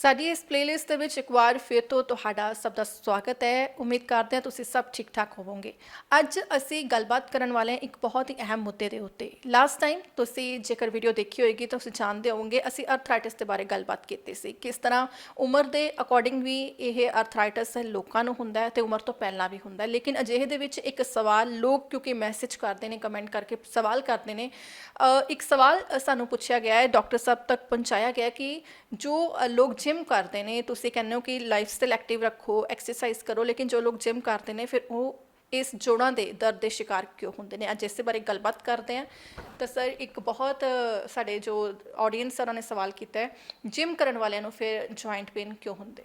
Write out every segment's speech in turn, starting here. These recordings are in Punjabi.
ਸਾਡੀ ਇਸ ਪਲੇਲਿਸਟ ਦੇ ਵਿੱਚ ਇੱਕ ਵਾਰ ਫਿਰ ਤੋਂ ਤੁਹਾਡਾ ਸਭ ਦਾ ਸਵਾਗਤ ਹੈ। ਉਮੀਦ ਕਰਦੇ ਹਾਂ ਤੁਸੀਂ ਸਭ ਠੀਕ ਠਾਕ ਹੋਵੋਗੇ। ਅੱਜ ਅਸੀਂ ਗੱਲਬਾਤ ਕਰਨ ਵਾਲੇ ਹਾਂ ਇੱਕ ਬਹੁਤ ਹੀ ਅਹਿਮ ਮੁੱਦੇ ਦੇ ਉੱਤੇ। ਲਾਸਟ ਟਾਈਮ ਤੁਸੀਂ ਜੇਕਰ ਵੀਡੀਓ ਦੇਖੀ ਹੋਏਗੀ ਤਾਂ ਤੁਸੀਂ ਜਾਣਦੇ ਹੋਵੋਗੇ ਅਸੀਂ ਅਰਥਰਾਈਟਿਸ ਦੇ ਬਾਰੇ ਗੱਲਬਾਤ ਕੀਤੀ ਸੀ। ਕਿਸ ਤਰ੍ਹਾਂ ਉਮਰ ਦੇ ਅਕੋਰਡਿੰਗ ਵੀ ਇਹ ਅਰਥਰਾਈਟਿਸ ਲੋਕਾਂ ਨੂੰ ਹੁੰਦਾ ਹੈ ਤੇ ਉਮਰ ਤੋਂ ਪਹਿਲਾਂ ਵੀ ਹੁੰਦਾ ਹੈ। ਲੇਕਿਨ ਅਜਿਹੇ ਦੇ ਵਿੱਚ ਇੱਕ ਸਵਾਲ ਲੋਕ ਕਿਉਂਕਿ ਮੈਸੇਜ ਕਰਦੇ ਨੇ ਕਮੈਂਟ ਕਰਕੇ ਸਵਾਲ ਕਰਦੇ ਨੇ ਇੱਕ ਸਵਾਲ ਸਾਨੂੰ ਪੁੱਛਿਆ ਗਿਆ ਹੈ ਡਾਕਟਰ ਸਾਹਿਬ ਤੱਕ ਪਹੁੰਚਾਇਆ ਗਿਆ ਕਿ ਜੋ ਲੋਕ ਜਿਮ ਕਰਦੇ ਨੇ, ਤੁਸੀਂ ਕਹਿੰਦੇ ਹੋ ਕਿ ਲਾਈਫ ਸਟਾਈਲ ਐਕਟਿਵ ਰੱਖੋ ਐਕਸਰਸਾਈਜ਼ ਕਰੋ, ਲੇਕਿਨ ਜੋ ਲੋਕ ਜਿਮ ਕਰਦੇ ਨੇ, ਫਿਰ ਉਹ ਇਸ ਜੋੜਾਂ ਦੇ ਦਰਦ ਦੇ ਸ਼ਿਕਾਰ ਕਿਉਂ ਹੁੰਦੇ ਨੇ? ਅੱਜ ਇਸੇ ਬਾਰੇ ਗੱਲਬਾਤ ਕਰਦੇ ਹਾਂ। ਤਾਂ ਸਰ, ਇੱਕ ਬਹੁਤ ਸਾਡੇ ਜੋ ਆਡੀਅנס ਸਰਾਂ ਨੇ ਸਵਾਲ ਕੀਤਾ ਹੈ ਜਿਮ ਕਰਨ ਵਾਲਿਆਂ ਨੂੰ ਫਿਰ ਜੁਆਇੰਟ ਪੇਨ ਕਿਉਂ ਹੁੰਦੇ?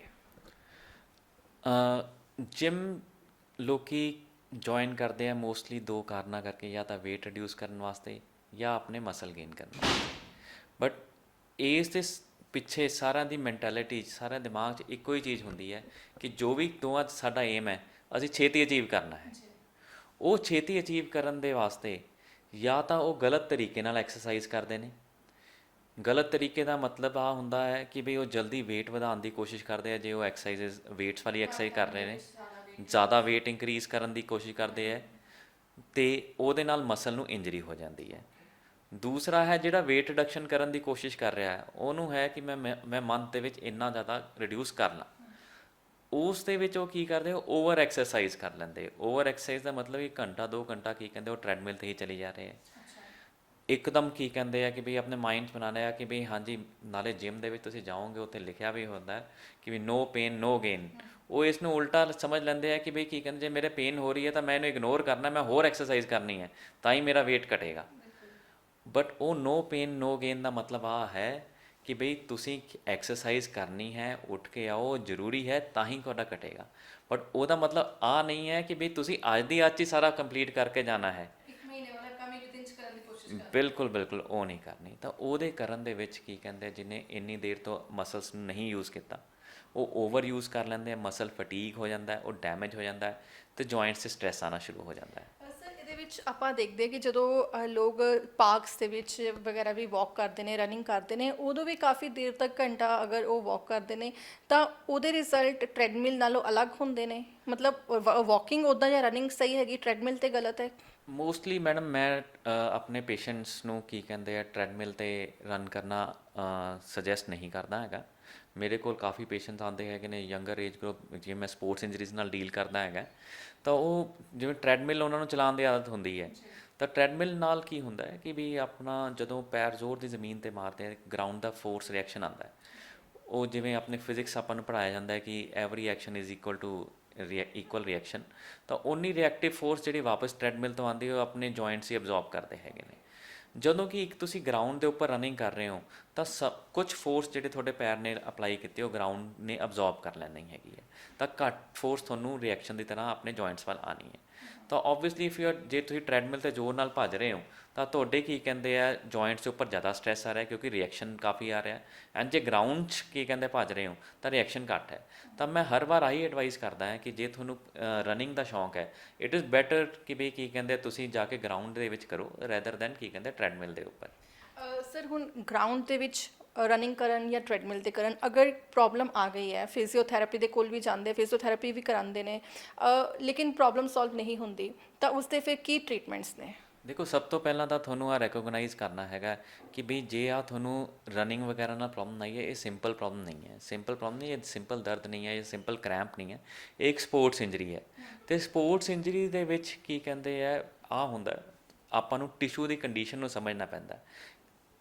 ਆ ਜਿਮ ਲੋਕੀ ਜੁਆਇਨ ਕਰਦੇ ਆ ਮੋਸਟਲੀ ਦੋ ਕਾਰਨਾਂ ਕਰਕੇ, ਜਾਂ ਤਾਂ weight ਰਿਡਿਊਸ ਕਰਨ ਵਾਸਤੇ, ਜਾਂ ਆਪਣੇ ਮਸਲ ਗੇਨ ਕਰਨ ਵਾਸਤੇ। ਬਟ ਇਸ ਦੇ ਪਿੱਛੇ ਸਾਰਿਆਂ ਦੀ ਮੈਂਟੈਲਿਟੀ ਸਾਰਿਆਂ ਦਿਮਾਗ 'ਚ ਇੱਕੋ ਹੀ ਚੀਜ਼ ਹੁੰਦੀ ਹੈ ਕਿ ਜੋ ਵੀ ਦੋਵਾਂ 'ਚ ਸਾਡਾ ਏਮ ਹੈ, ਅਸੀਂ ਛੇਤੀ ਅਚੀਵ ਕਰਨਾ ਹੈ। ਉਹ ਛੇਤੀ ਅਚੀਵ ਕਰਨ ਦੇ ਵਾਸਤੇ ਜਾਂ ਤਾਂ ਉਹ ਗਲਤ ਤਰੀਕੇ ਨਾਲ ਐਕਸਰਸਾਈਜ਼ ਕਰਦੇ ਨੇ। ਗਲਤ ਤਰੀਕੇ ਦਾ ਮਤਲਬ ਆ ਹੁੰਦਾ ਹੈ ਕਿ ਵੀ ਉਹ ਜਲਦੀ weight ਵਧਾਉਣ ਦੀ ਕੋਸ਼ਿਸ਼ ਕਰਦੇ ਆ, ਜੇ ਉਹ ਐਕਸਰਸਾਈਜ਼ weights ਵਾਲੀ ਐਕਸਰਸਾਈਜ਼ ਕਰ ਰਹੇ ਨੇ। ਜ਼ਿਆਦਾ weight ਇਨਕਰੀਜ਼ ਕਰਨ ਦੀ ਕੋਸ਼ਿਸ਼ ਕਰਦੇ ਆ ਤੇ ਉਹਦੇ ਨਾਲ ਮਸਲ ਨੂੰ ਇੰਜਰੀ ਹੋ ਜਾਂਦੀ ਹੈ। ਦੂਸਰਾ ਹੈ ਜਿਹੜਾ weight ਰਿਡਕਸ਼ਨ ਕਰਨ ਦੀ ਕੋਸ਼ਿਸ਼ ਕਰ ਰਿਹਾ ਹੈ ਉਹਨੂੰ ਹੈ ਕਿ ਮੈਂ ਮੈਂ- ਮੰਥ ਦੇ ਵਿੱਚ ਇੰਨਾ ਜ਼ਿਆਦਾ ਰਿਡਿਊਸ ਕਰ ਲਾਂ। ਉਸ ਦੇ ਵਿੱਚ ਉਹ ਕੀ ਕਰਦੇ ਉਹ ਓਵਰ ਐਕਸਰਸਾਈਜ਼ ਕਰ ਲੈਂਦੇ ਓਵਰ ਐਕਸਰਸਾਈਜ਼ ਦਾ ਮਤਲਬ ਕਿ ਘੰਟਾ 2 ਘੰਟਾ ਕੀ ਕਹਿੰਦੇ ਉਹ ਟ੍ਰੈਡਮਿਲ ਤੇ ਹੀ ਚਲੀ ਜਾ ਰਹੇ ਹੈ ਇੱਕਦਮ ਕੀ ਕਹਿੰਦੇ ਆ ਕਿ ਵੀ ਆਪਣੇ ਮਾਈਂਡ 'ਚ ਬਣਾਉਣਾ ਹੈ ਕਿ ਵੀ ਹਾਂਜੀ ਨਾਲੇ ਜਿਮ ਦੇ ਵਿੱਚ ਤੁਸੀਂ ਜਾਓਗੇ ਉੱਥੇ ਲਿਖਿਆ ਵੀ ਹੁੰਦਾ ਹੈ ਕਿ ਵੀ ਨੋ ਪੇਨ ਨੋ ਗੇਨ ਉਹ ਇਸ ਨੂੰ ਉਲਟਾ ਸਮਝ ਲੈਂਦੇ ਆ ਕਿ ਵੀ ਕੀ ਕਹਿੰਦੇ ਜੇ ਮੇਰੇ ਪੇਨ ਹੋ ਰਹੀ ਹੈ ਤਾਂ ਮੈਂ ਇਹਨੂੰ ਇਗਨੋਰ ਕਰਨਾ ਮੈਂ ਹੋਰ ਐਕਸਰਸਾਈਜ਼ ਕਰਨੀ ਹੈ ਤਾਂ ਹੀ ਮੇਰਾ weight ਘਟੇਗਾ। ਬਟ ਉਹ ਨੋ ਪੇਨ ਨੋ ਗੇਨ ਦਾ ਮਤਲਬ ਆ ਹੈ ਕਿ ਬਈ ਤੁਸੀਂ ਐਕਸਰਸਾਈਜ਼ ਕਰਨੀ ਹੈ ਉੱਠ ਕੇ ਆਓ ਜ਼ਰੂਰੀ ਹੈ ਤਾਂ ਹੀ ਤੁਹਾਡਾ ਘਟੇਗਾ। ਬਟ ਉਹਦਾ ਮਤਲਬ ਆ ਨਹੀਂ ਹੈ ਕਿ ਬਈ ਤੁਸੀਂ ਅੱਜ ਦੀ ਅੱਜ ਹੀ ਸਾਰਾ ਕੰਪਲੀਟ ਕਰਕੇ ਜਾਣਾ ਹੈ। ਬਿਲਕੁਲ ਬਿਲਕੁਲ ਉਹ ਨਹੀਂ ਕਰਨੀ। ਤਾਂ ਉਹਦੇ ਕਰਨ ਦੇ ਵਿੱਚ ਕੀ ਕਹਿੰਦੇ ਆ, ਜਿਹਨੇ ਇੰਨੀ ਦੇਰ ਤੋਂ ਮਸਲਸ ਨਹੀਂ ਯੂਜ਼ ਕੀਤਾ ਉਹ ਓਵਰ ਯੂਜ਼ ਕਰ ਲੈਂਦੇ ਆ ਮਸਲ ਫਟੀਗ ਹੋ ਜਾਂਦਾ ਹੈ ਉਹ ਡੈਮੇਜ ਹੋ ਜਾਂਦਾ ਹੈ ਤੇ ਜੁਆਇੰਟਸ 'ਤੇ ਸਟ੍ਰੈਸ ਆਣਾ ਸ਼ੁਰੂ ਹੋ ਜਾਂਦਾ ਹੈ। ਵਿੱਚ ਆਪਾਂ ਦੇਖਦੇ ਕਿ ਜਦੋਂ ਲੋਕ ਪਾਰਕਸ ਦੇ ਵਿੱਚ ਵਗੈਰਾ ਵੀ ਵਾਕ ਕਰਦੇ ਨੇ ਰਨਿੰਗ ਕਰਦੇ ਨੇ, ਉਦੋਂ ਵੀ ਕਾਫੀ ਦੇਰ ਤੱਕ ਘੰਟਾ ਅਗਰ ਉਹ ਵਾਕ ਕਰਦੇ ਨੇ, ਤਾਂ ਉਹਦੇ ਰਿਜ਼ਲਟ ਟ੍ਰੈਡਮਿਲ ਨਾਲੋਂ ਅਲੱਗ ਹੁੰਦੇ ਨੇ। ਮਤਲਬ ਵਾਕਿੰਗ ਉਦਾਂ ਜਾਂ ਰਨਿੰਗ ਸਹੀ ਹੈਗੀ ਟ੍ਰੈਡਮਿਲ ਤੇ ਗਲਤ ਹੈ। ਮੋਸਟਲੀ ਮੈਡਮ ਮੈਂ ਆਪਣੇ ਪੇਸ਼ੈਂਟਸ ਨੂੰ ਕੀ ਕਹਿੰਦੇ ਆ ਟ੍ਰੈਡਮਿਲ ਤੇ ਰਨ ਕਰਨਾ ਸੁਜੈਸਟ ਨਹੀਂ ਕਰਦਾ ਹੈਗਾ। ਮੇਰੇ ਕੋਲ ਕਾਫੀ ਪੇਸ਼ੈਂਟਸ ਆਉਂਦੇ ਹੈਗੇ ਨੇ ਯੰਗਰ ਏਜ ਗਰੁੱਪ ਜਿਵੇਂ ਮੈਂ ਸਪੋਰਟਸ ਇੰਜਰੀਜ਼ ਨਾਲ ਡੀਲ ਕਰਦਾ ਹੈਗਾ। ਤਾਂ ਉਹ, ਜਿਵੇਂ ਟ੍ਰੈਡਮਿਲ ਉਹਨਾਂ ਨੂੰ ਚਲਾਉਣ ਦੀ ਆਦਤ ਹੁੰਦੀ ਹੈ। ਤਾਂ ਟ੍ਰੈਡਮਿਲ ਨਾਲ ਕੀ ਹੁੰਦਾ ਹੈ ਕਿ ਵੀ ਆਪਣਾ ਜਦੋਂ ਪੈਰ ਜ਼ੋਰ ਦੀ ਜ਼ਮੀਨ ਤੇ ਮਾਰਦੇ ਆ ਗਰਾਊਂਡ ਦਾ ਫੋਰਸ ਰਿਐਕਸ਼ਨ ਆਉਂਦਾ ਹੈ। ਉਹ ਜਿਵੇਂ ਆਪਣੇ ਫਿਜ਼ਿਕਸ ਆਪਾਂ ਨੂੰ ਪੜਾਇਆ ਜਾਂਦਾ ਹੈ ਕਿ every action is equal to equal reaction ਤਾਂ ਓਨੀ ਰਿਐਕਟਿਵ ਫੋਰਸ ਜਿਹੜੀ ਵਾਪਸ ਟ੍ਰੈਡਮਿਲ ਤੋਂ ਆਉਂਦੀ ਉਹ ਆਪਣੇ ਜੁਆਇੰਟਸ ਹੀ ਅਬਜ਼ੌਰਬ ਕਰਦੇ ਹੈਗੇ ਨੇ। ਜਦੋਂ ਕਿ ਇੱਕ ਤੁਸੀਂ ਗਰਾਊਂਡ ਦੇ ਉੱਪਰ ਰਨਿੰਗ ਕਰ ਰਹੇ ਹੋ, ਤਾਂ ਕੁਝ ਫੋਰਸ ਜਿਹੜੇ ਤੁਹਾਡੇ ਪੈਰ ਨੇ ਅਪਲਾਈ ਕੀਤੇ, ਉਹ ਗਰਾਊਂਡ ਨੇ ਅਬਜ਼ੌਰਬ ਕਰ ਲੈਣੀ ਹੈਗੀ ਹੈ। ਤਾਂ ਘੱਟ ਫੋਰਸ ਤੁਹਾਨੂੰ ਰਿਐਕਸ਼ਨ ਦੀ ਤਰ੍ਹਾਂ ਆਪਣੇ ਜੁਆਇੰਟਸ ਵੱਲ ਆਣੀ ਹੈ। ਤਾਂ ਆਬਵੀਅਸਲੀ ਇਫ ਯੂ ਜੇ ਤੁਸੀਂ ਟ੍ਰੈਡਮਿਲ ਤੇ ਜ਼ੋਰ ਨਾਲ ਭੱਜ ਰਹੇ ਹੋ, ਤਾਂ ਤੁਹਾਡੇ ਕੀ ਕਹਿੰਦੇ ਆ ਜੁਆਇੰਟਸ ਉੱਪਰ ਜ਼ਿਆਦਾ ਸਟ੍ਰੈਸ ਆ ਰਿਹਾ ਕਿਉਂਕਿ ਰਿਐਕਸ਼ਨ ਕਾਫੀ ਆ ਰਿਹਾ। ਐਂਡ ਜੇ ਗਰਾਊਂਡ 'ਚ ਕੀ ਕਹਿੰਦੇ ਭੱਜ ਰਹੇ ਹੋ, ਤਾਂ ਰਿਐਕਸ਼ਨ ਘੱਟ ਹੈ। ਤਾਂ ਮੈਂ ਹਰ ਵਾਰ ਆਹੀ ਐਡਵਾਈਸ ਕਰਦਾ ਹਾਂ ਕਿ ਜੇ ਤੁਹਾਨੂੰ ਰਨਿੰਗ ਦਾ ਸ਼ੌਂਕ ਹੈ ਇਟ ਇਜ਼ ਬੈਟਰ ਕਿ ਵੀ ਕੀ ਕਹਿੰਦੇ ਤੁਸੀਂ ਜਾ ਕੇ ਗਰਾਊਂਡ ਦੇ ਵਿੱਚ ਕਰੋ ਰੈਦਰ ਦੈਨ ਕੀ ਕਹਿੰਦੇ ਟ੍ਰੈਡਮਿਲ ਦੇ ਉੱਪਰ। ਸਰ ਹੁਣ ਗਰਾਊਂਡ ਦੇ ਵਿੱਚ ਰਨਿੰਗ ਕਰਨ ਜਾਂ ਟ੍ਰੈਡਮਿਲ ਤੇ ਕਰਨ, ਅਗਰ ਪ੍ਰੋਬਲਮ ਆ ਗਈ ਹੈ ਫਿਜ਼ੀਓਥੈਰੇਪੀ ਦੇ ਕੋਲ ਵੀ ਜਾਂਦੇ ਫਿਜ਼ੀਓਥੈਰੇਪੀ ਵੀ ਕਰਾਉਂਦੇ ਨੇ ਲੇਕਿਨ ਪ੍ਰੋਬਲਮ ਸੋਲਵ ਨਹੀਂ ਹੁੰਦੀ, ਤਾਂ ਉਸ 'ਤੇ ਫਿਰ ਕੀ ਟ੍ਰੀਟਮੈਂਟਸ ਨੇ? ਦੇਖੋ, ਸਭ ਤੋਂ ਪਹਿਲਾਂ ਤਾਂ ਤੁਹਾਨੂੰ ਆ ਰੈਕੋਗਨਾਈਜ਼ ਕਰਨਾ ਹੈਗਾ ਕਿ ਵੀ ਜੇ ਆ ਤੁਹਾਨੂੰ ਰਨਿੰਗ ਵਗੈਰਾ ਨਾਲ ਪ੍ਰੋਬਲਮ ਨਹੀਂ ਹੈ, ਇਹ ਸਿੰਪਲ ਪ੍ਰੋਬਲਮ ਨਹੀਂ ਹੈ। ਸਿੰਪਲ ਪ੍ਰੋਬਲਮ ਨਹੀਂ ਇਹ ਸਿੰਪਲ ਦਰਦ ਨਹੀਂ ਹੈ, ਇਹ ਸਿੰਪਲ ਕ੍ਰੈਂਪ ਨਹੀਂ ਹੈ, ਇਹ ਇੱਕ ਸਪੋਰਟਸ ਇੰਜਰੀ ਹੈ। ਤੇ ਸਪੋਰਟਸ ਇੰਜਰੀ ਦੇ ਵਿੱਚ ਕੀ ਕਹਿੰਦੇ ਆ ਆ ਹੁੰਦਾ, ਆਪਾਂ ਨੂੰ ਟਿਸ਼ੂ ਦੀ ਕੰਡੀਸ਼ਨ ਨੂੰ ਸਮਝਣਾ ਪੈਂਦਾ।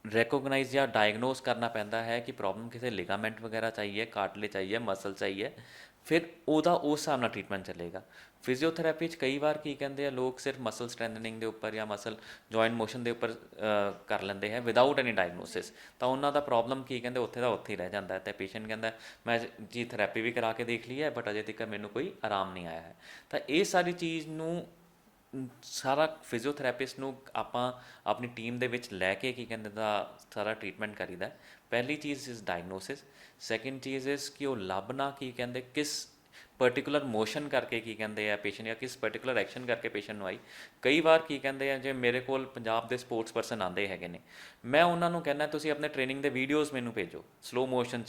ਰੈਕੋਗਨਾਈਜ਼ ਜਾਂ ਡਾਇਗਨੋਸ ਕਰਨਾ ਪੈਂਦਾ ਹੈ ਕਿ ਪ੍ਰੋਬਲਮ ਕਿਸੇ ਲਿਗਾਮੈਂਟ ਵਗੈਰਾ ਚਾਹੀਏ ਕਾਟਲੇ ਚਾਹੀਏ ਮਸਲ ਚਾਹੀਏ, ਫਿਰ ਉਹਦਾ ਉਸ ਹਿਸਾਬ ਨਾਲ ਟ੍ਰੀਟਮੈਂਟ ਚੱਲੇਗਾ। ਫਿਜ਼ੀਓਥੈਰੇਪੀ 'ਚ ਕਈ ਵਾਰ ਕੀ ਕਹਿੰਦੇ ਆ, ਲੋਕ ਸਿਰਫ ਮਸਲ ਸਟਰੈਂਥਨਿੰਗ ਦੇ ਉੱਪਰ ਜਾਂ ਮਸਲ ਜੁਆਇੰਟ ਮੋਸ਼ਨ ਦੇ ਉੱਪਰ ਕਰ ਲੈਂਦੇ ਹੈ ਵਿਦਆਊਟ ਐਨੀ ਡਾਇਗਨੋਸਿਸ ਤਾਂ ਉਹਨਾਂ ਦਾ ਪ੍ਰੋਬਲਮ ਕੀ ਕਹਿੰਦੇ, ਉੱਥੇ ਦਾ ਉੱਥੇ ਹੀ ਰਹਿ ਜਾਂਦਾ ਹੈ। ਤੇ ਪੇਸ਼ੈਂਟ ਕਹਿੰਦਾ, ਮੈਂ ਜੀ ਥੈਰੇਪੀ ਵੀ ਕਰਾ ਕੇ ਦੇਖ ਲਈ ਹੈ ਬਟ ਅਜੇ ਤੱਕ ਮੈਨੂੰ ਕੋਈ ਆਰਾਮ ਨਹੀਂ ਆਇਆ ਹੈ। ਤਾਂ ਇਹ ਸਾਰੀ ਚੀਜ਼ ਨੂੰ ਸਾਰਾ ਫਿਜ਼ੀਓਥੈਰੇਪਿਸਟ ਨੂੰ ਆਪਾਂ ਆਪਣੀ ਟੀਮ ਦੇ ਵਿੱਚ ਲੈ ਕੇ ਕੀ ਕਹਿੰਦੇ ਦਾ ਸਾਰਾ ਟ੍ਰੀਟਮੈਂਟ ਕਰੀਦਾ ਪਹਿਲੀ ਚੀਜ਼ ਇਸ ਡਾਇਗਨੋਸਿਸ ਸੈਕਿੰਡ ਚੀਜ਼ ਇਸ ਕਿ ਉਹ ਲੱਭਣਾ ਕੀ ਕਹਿੰਦੇ, ਕਿਸ ਪਾਰਟਿਕੂਲਰ ਮੋਸ਼ਨ ਕਰਕੇ ਕੀ ਕਹਿੰਦੇ ਆ ਪੇਸ਼ੈਂਟ ਜਾਂ ਕਿਸ ਪਾਰਟਿਕੂਲਰ ਐਕਸ਼ਨ ਕਰਕੇ ਪੇਸ਼ੈਂਟ ਨੂੰ ਆਈ। ਕਈ ਵਾਰ ਕੀ ਕਹਿੰਦੇ ਆ, ਜੇ ਮੇਰੇ ਕੋਲ ਪੰਜਾਬ ਦੇ ਸਪੋਰਟਸ ਪਰਸਨ ਆਂਦੇ ਹੈਗੇ ਨੇ, ਮੈਂ ਉਹਨਾਂ ਨੂੰ ਕਹਿੰਦਾ, ਤੁਸੀਂ ਆਪਣੇ ਟ੍ਰੇਨਿੰਗ ਦੇ ਵੀਡੀਓਜ਼ ਮੈਨੂੰ ਭੇਜੋ ਸਲੋ ਮੋਸ਼ਨ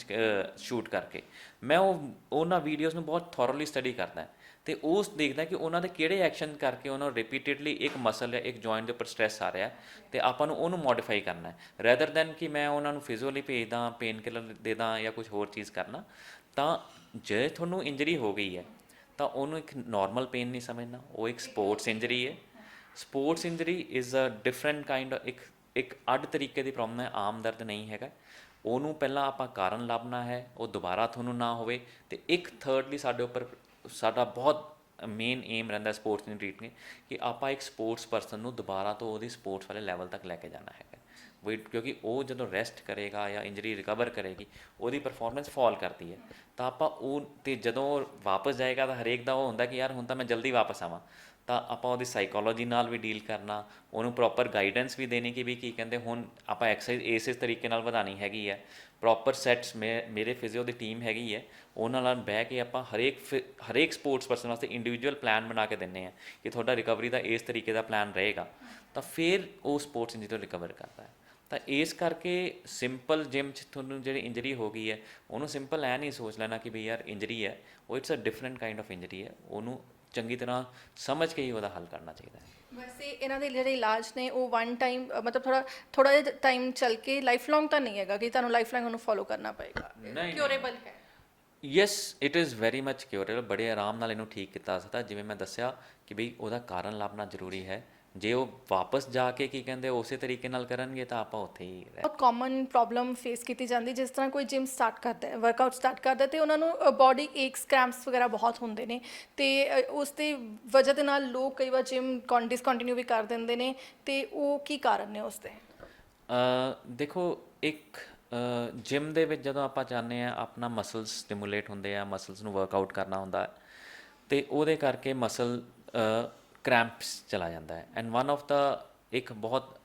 ਸ਼ੂਟ ਕਰਕੇ। ਮੈਂ ਉਹ, ਉਹਨਾਂ ਵੀਡੀਓਜ਼ ਨੂੰ ਬਹੁਤ ਥੋਰਲੀ ਸਟੱਡੀ ਕਰਦਾ। ਤੇ ਉਸ ਦੇਖਦਾ ਕਿ ਉਹਨਾਂ ਦੇ ਕਿਹੜੇ ਐਕਸ਼ਨ ਕਰਕੇ ਉਹਨਾਂ ਨੂੰ ਰਿਪੀਟਿਡਲੀ ਇੱਕ ਮਸਲ ਜਾਂ ਇੱਕ ਜੁਆਇੰਟ ਦੇ ਉੱਪਰ ਸਟ੍ਰੈਸ ਆ ਰਿਹਾ ਹੈ ਤੇ ਆਪਾਂ ਨੂੰ ਉਹਨੂੰ ਮੋਡੀਫਾਈ ਕਰਨਾ ਹੈ। ਰੈਦਰ ਦੈਨ ਕਿ ਮੈਂ ਉਹਨਾਂ ਨੂੰ ਫਿਜ਼ੀਕਲੀ ਭੇਜਦਾ ਪੇਨ ਕਿਲਰ ਦੇ ਦਾਂ ਜਾਂ ਕੁਝ ਹੋਰ ਚੀਜ਼ ਕਰਨਾ, ਤਾਂ ਜੇ ਤੁਹਾਨੂੰ ਇੰਜਰੀ ਹੋ ਗਈ ਹੈ, ਤਾਂ ਉਹਨੂੰ ਇੱਕ ਨਾਰਮਲ ਪੇਨ ਨਹੀਂ ਸਮਝਣਾ, ਉਹ ਇੱਕ ਸਪੋਰਟਸ ਇੰਜਰੀ ਹੈ। Sports injury is a different kind ਇੱਕ ਇੱਕ ਅੱਡ ਤਰੀਕੇ ਦੀ ਪ੍ਰੋਬਲਮ ਹੈ, ਆਮ ਦਰਦ ਨਹੀਂ ਹੈਗਾ। ਉਹਨੂੰ ਪਹਿਲਾਂ ਆਪਾਂ ਕਾਰਨ ਲੱਭਣਾ ਹੈ, ਉਹ ਦੁਬਾਰਾ ਤੁਹਾਨੂੰ ਨਾ ਹੋਵੇ ਤੇ ਇੱਕ ਥਰਡਲੀ ਸਾਡੇ ਉੱਪਰ ਸਾਡਾ ਬਹੁਤ ਮੇਨ ਏਮ ਰਹਿੰਦਾ ਸਪੋਰਟਸ ਨੂੰ ਟ੍ਰੀਟ ਕਿ ਆਪਾਂ ਇੱਕ ਸਪੋਰਟਸ ਪਰਸਨ ਨੂੰ ਦੁਬਾਰਾ ਤੋਂ ਉਹਦੀ ਸਪੋਰਟਸ ਵਾਲੇ ਲੈਵਲ ਤੱਕ ਲੈ ਕੇ ਜਾਣਾ ਹੈਗਾ। ਵੀ ਕਿਉਂਕਿ ਉਹ ਜਦੋਂ ਰੈਸਟ ਕਰੇਗਾ ਜਾਂ ਇੰਜਰੀ ਰਿਕਵਰ ਕਰੇਗੀ, ਉਹਦੀ ਪਰਫਾਰਮੈਂਸ ਫਾਲ ਕਰਦੀ ਹੈ। ਤਾਂ ਆਪਾਂ ਉਹ ਤੇ ਜਦੋਂ ਉਹ ਵਾਪਸ ਜਾਏਗਾ ਤਾਂ ਹਰੇਕ ਦਾ ਉਹ ਹੁੰਦਾ ਕਿ ਯਾਰ ਹੁਣ ਤਾਂ ਮੈਂ ਜਲਦੀ ਵਾਪਸ ਆਵਾਂ। ਤਾਂ ਆਪਾਂ ਉਹਦੀ ਸਾਈਕੋਲੋਜੀ ਨਾਲ ਵੀ ਡੀਲ ਕਰਨਾ, ਉਹਨੂੰ ਪ੍ਰੋਪਰ ਗਾਈਡੈਂਸ ਵੀ ਦੇਣੀ ਕਿ ਵੀ ਕੀ ਕਹਿੰਦੇ ਹੁਣ ਆਪਾਂ ਐਕਸਰਸਾਈਜ਼ ਇਸ ਇਸ ਤਰੀਕੇ ਨਾਲ ਵਧਾਣੀ ਹੈਗੀ ਹੈ। ਪ੍ਰੋਪਰ ਸੈਟਸ ਮੇਰੇ ਫਿਜ਼ੀਓ ਦੀ ਟੀਮ ਹੈਗੀ ਹੈ। ਉਹਨਾਂ ਨਾਲ ਬਹਿ ਕੇ ਆਪਾਂ ਹਰੇਕ ਹਰੇਕ ਸਪੋਰਟਸ ਪਰਸਨ ਵਾਸਤੇ ਇੰਡੀਵਿਜੂਅਲ ਪਲਾਨ ਬਣਾ ਕੇ ਦਿੰਨੇ ਆ ਕਿ ਤੁਹਾਡਾ ਰਿਕਵਰੀ ਦਾ ਇਸ ਤਰੀਕੇ ਦਾ ਪਲਾਨ ਰਹੇਗਾ। ਤਾਂ ਫਿਰ ਉਹ ਸਪੋਰਟਸ ਇੰਜਰੀ ਤੋਂ ਰਿਕਵਰ ਕਰਦਾ ਹੈ। ਤਾਂ ਇਸ ਕਰਕੇ ਸਿੰਪਲ ਜਿਮ 'ਚ ਤੁਹਾਨੂੰ ਜਿਹੜੀ ਇੰਜਰੀ ਹੋ ਗਈ ਹੈ ਉਹਨੂੰ ਸਿੰਪਲ ਐ ਨਹੀਂ ਸੋਚ ਲੈਣਾ ਕਿ ਵੀ ਯਾਰ ਇੰਜਰੀ ਹੈ ਉਹ it's a different kind of injury ਹੈ। ਉਹਨੂੰ ਚੰਗੀ ਤਰ੍ਹਾਂ ਸਮਝ ਕੇ ਹੀ ਉਹਦਾ ਹੱਲ ਕਰਨਾ ਚਾਹੀਦਾ ਹੈ। ਵੈਸੇ ਇਹਨਾਂ ਦੇ ਜਿਹੜੇ ਇਲਾਜ ਨੇ ਉਹ ਵਨ ਟਾਈਮ ਮਤਲਬ ਥੋੜਾ ਥੋੜਾ ਜਿਹਾ ਟਾਈਮ ਚੱਲ ਕੇ ਲਾਈਫ ਲੌਂਗ ਤਾਂ ਨਹੀਂ ਹੈਗਾ ਕਿ ਤੁਹਾਨੂੰ ਲਾਈਫ ਲਾਈਨ ਉਹਨੂੰ ਫੋਲੋ ਕਰਨਾ ਪਏਗਾ। ਕਿਉਰੇਬਲ ਹੈ। Yes it is very much curable ਬੜੇ ਆਰਾਮ ਨਾਲ ਇਹਨੂੰ ਠੀਕ ਕੀਤਾ ਸਕਦਾ। ਜਿਵੇਂ ਮੈਂ ਦੱਸਿਆ ਕਿ ਬਈ ਉਹਦਾ ਕਾਰਨ ਲੱਭਣਾ ਜ਼ਰੂਰੀ ਹੈ। ਜੇ ਉਹ ਵਾਪਸ ਜਾ ਕੇ ਕੀ ਕਹਿੰਦੇ ਉਸੇ ਤਰੀਕੇ ਨਾਲ ਕਰਨਗੇ ਤਾਂ ਆਪਾਂ ਉੱਥੇ ਹੀ ਰਹਿ ਬਹੁਤ ਕਾਮਨ ਪ੍ਰੋਬਲਮ ਫੇਸ ਕੀਤੀ ਜਾਂਦੀ ਜਿਸ ਤਰ੍ਹਾਂ ਕੋਈ ਜਿਮ ਸਟਾਰਟ ਕਰਦਾ ਹੈ ਵਰਕਆਊਟ ਸਟਾਰਟ ਕਰਦਾ ਤੇ ਉਹਨਾਂ ਨੂੰ ਬਾਡੀ ਏਕਸ ਕ੍ਰੈਂਪਸ ਵਗੈਰਾ ਬਹੁਤ ਹੁੰਦੇ ਨੇ। ਤੇ ਉਸ ਦੀ ਵਜ੍ਹਾ ਦੇ ਨਾਲ ਲੋਕ ਕਈ ਵਾਰ ਜਿਮ ਡਿਸਕੰਟੀਨਿਊ ਵੀ ਕਰ ਦਿੰਦੇ ਨੇ। ਤੇ ਉਹ ਕੀ ਕਾਰਨ ਨੇ ਉਸ ਦੇ? ਅ, ਦੇਖੋ ਇੱਕ ਜਿਮ ਦੇ ਵਿੱਚ ਜਦੋਂ ਆਪਾਂ ਚਾਹੁੰਦੇ ਆ ਆਪਣਾ ਮਸਲਸ ਸਟਿਮੂਲੇਟ ਹੁੰਦੇ ਆ ਮਸਲਸ ਨੂੰ ਵਰਕਆਊਟ ਕਰਨਾ ਹੁੰਦਾ ਹੈ ਤੇ ਉਹਦੇ ਕਰਕੇ ਮਸਲ ਕ੍ਰੈਂਪਸ ਚਲਾ ਜਾਂਦਾ ਹੈ। ਐਂਡ ਵਨ ਆਫ ਦਾ ਇੱਕ ਬਹੁਤ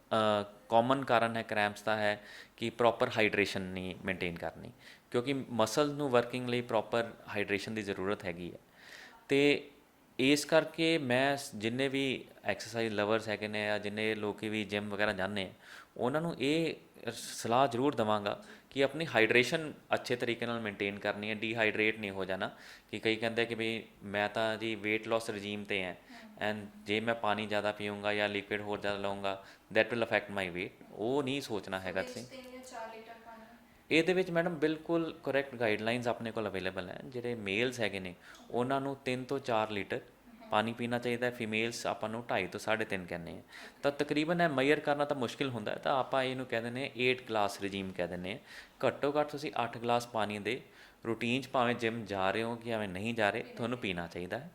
ਕਾਮਨ ਕਾਰਨ ਹੈ ਕ੍ਰੈਂਪਸ ਦਾ ਹੈ ਕਿ ਪ੍ਰੋਪਰ ਹਾਈਡਰੇਸ਼ਨ ਨਹੀਂ ਮੇਨਟੇਨ ਕਰਨੀ, ਕਿਉਂਕਿ ਮਸਲ ਨੂੰ ਵਰਕਿੰਗ ਲਈ ਪ੍ਰੋਪਰ ਹਾਈਡਰੇਸ਼ਨ ਦੀ ਜ਼ਰੂਰਤ ਹੈਗੀ ਹੈ। ਤੇ ਇਸ ਕਰਕੇ ਮੈਂ ਜਿੰਨੇ ਵੀ ਐਕਸਰਸਾਈਜ਼ ਲਵਰਸ ਹੈਗੇ ਨੇ ਜਾਂ ਜਿੰਨੇ ਲੋਕੀ ਵੀ ਜਿਮ ਵਗੈਰਾ ਜਾਂਦੇ ਆ ਉਹਨਾਂ ਨੂੰ ਇਹ ਸਲਾਹ ਜ਼ਰੂਰ ਦਵਾਂਗਾ ਕਿ ਆਪਣੀ ਹਾਈਡਰੇਸ਼ਨ ਅੱਛੇ ਤਰੀਕੇ ਨਾਲ ਮੇਨਟੇਨ ਕਰਨੀ ਹੈ ਡੀਹਾਈਡਰੇਟ ਨਹੀਂ ਹੋ ਜਾਣਾ। ਕਿ ਕਈ ਕਹਿੰਦੇ ਕਿ ਵੀ ਮੈਂ ਤਾਂ ਜੀ weight loss regime ਤੇ ਹਾਂ ਐਂਡ ਜੇ ਮੈਂ ਪਾਣੀ ਜ਼ਿਆਦਾ ਪੀਊਂਗਾ ਜਾਂ ਲਿਕਵਿਡ ਹੋਰ ਜ਼ਿਆਦਾ ਲਵਾਂਗਾ that will affect my weight ਉਹ ਨਹੀਂ ਸੋਚਣਾ ਹੈਗਾ ਤੁਸੀਂ। ਇਹਦੇ ਵਿੱਚ ਮੈਡਮ ਬਿਲਕੁਲ ਕਰੈਕਟ ਗਾਈਡਲਾਈਨਸ ਆਪਣੇ ਕੋਲ ਅਵੇਲੇਬਲ ਹੈ। ਜਿਹੜੇ ਮੇਲਸ ਹੈਗੇ ਨੇ, ਉਹਨਾਂ ਨੂੰ 3 ਤੋਂ 4 ਲੀਟਰ ਪਾਣੀ ਪੀਣਾ ਚਾਹੀਦਾ ਹੈ। ਫੀਮੇਲਸ ਆਪਾਂ ਨੂੰ 2.5 ਤੋਂ 3.5 ਕਹਿੰਦੇ ਆ। ਤਾਂ ਤਕਰੀਬਨ ਇਹ ਮੈਜ਼ਰ ਕਰਨਾ ਤਾਂ ਮੁਸ਼ਕਿਲ ਹੁੰਦਾ ਹੈ। ਤਾਂ ਆਪਾਂ ਇਹਨੂੰ ਕਹਿ ਦਿੰਦੇ ਆ 8 ਗਲਾਸ ਰਜੀਮ ਕਹਿ ਦਿੰਦੇ ਆ ਘੱਟੋ ਘੱਟ ਤੁਸੀਂ 8 ਗਲਾਸ ਪਾਣੀ ਦੇ ਰੂਟੀਨ 'ਚ ਭਾਵੇਂ ਜਿਮ ਜਾ ਰਹੇ ਹੋ ਕਿ ਐਵੇਂ ਨਹੀਂ ਜਾ ਰਹੇ, ਤੁਹਾਨੂੰ ਪੀਣਾ ਚਾਹੀਦਾ ਹੈ।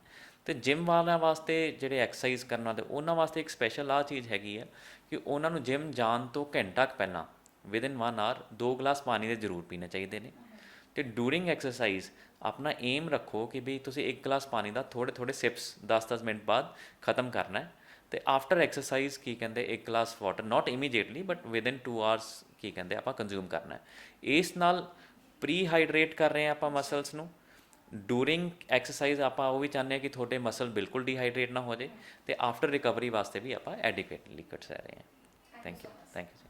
ਤੇ ਜਿਮ ਵਾਲਿਆਂ ਵਾਸਤੇ ਜਿਹੜੇ ਐਕਸਰਸਾਈਜ਼ ਕਰਨ ਵਾਲੇ ਉਹਨਾਂ ਵਾਸਤੇ ਇੱਕ ਸਪੈਸ਼ਲ ਆ ਚੀਜ਼ ਹੈਗੀ ਆ ਕਿ ਉਹਨਾਂ ਨੂੰ ਜਿਮ ਜਾਣ ਤੋਂ ਘੰਟਾ ਕੁ ਪਹਿਲਾਂ ਵਿਦ ਇਨ 1 ਆਰ 2 ਗਲਾਸ ਪਾਣੀ ਦੇ ਜ਼ਰੂਰ ਪੀਣੇ ਚਾਹੀਦੇ ਨੇ। ਤੇ ਡੂਰਿੰਗ ਐਕਸਰਸਾਈਜ਼ ਆਪਣਾ ਏਮ ਰੱਖੋ ਕਿ ਵੀ ਤੁਸੀਂ ਇੱਕ ਗਲਾਸ ਪਾਣੀ ਦਾ ਥੋੜੇ ਥੋੜੇ ਸਿਪਸ 10-10 ਮਿੰਟ ਬਾਅਦ ਖਤਮ ਕਰਨਾ ਹੈ। ਤੇ ਆਫਟਰ ਐਕਸਰਸਾਈਜ਼ ਕੀ ਕਹਿੰਦੇ, ਇੱਕ glass water not immediately but within 2 hours ਕੀ ਕਹਿੰਦੇ ਆਪਾਂ ਕੰਜ਼ੂਮ ਕਰਨਾ ਹੈ। ਇਸ ਨਾਲ ਪ੍ਰੀ ਹਾਈਡਰੇਟ ਕਰ ਰਹੇ ਹਾਂ ਆਪਾਂ ਮਸਲਸ ਨੂੰ। ਡੂਰਿੰਗ ਐਕਸਰਸਾਈਜ਼ ਆਪਾਂ ਉਹ ਵੀ ਚਾਹੁੰਦੇ ਹਾਂ ਕਿ ਤੁਹਾਡੇ ਮਸਲ ਬਿਲਕੁਲ ਡੀਹਾਈਡਰੇਟ ਨਾ ਹੋ ਜਾਏ। ਤੇ ਆਫਟਰ ਰਿਕਵਰੀ ਵਾਸਤੇ ਵੀ ਆਪਾਂ ਐਡਿਕੁਏਟ ਲਿਕਵਿਡਸ ਲੈ ਰਹੇ ਹਾਂ। Thank you thank you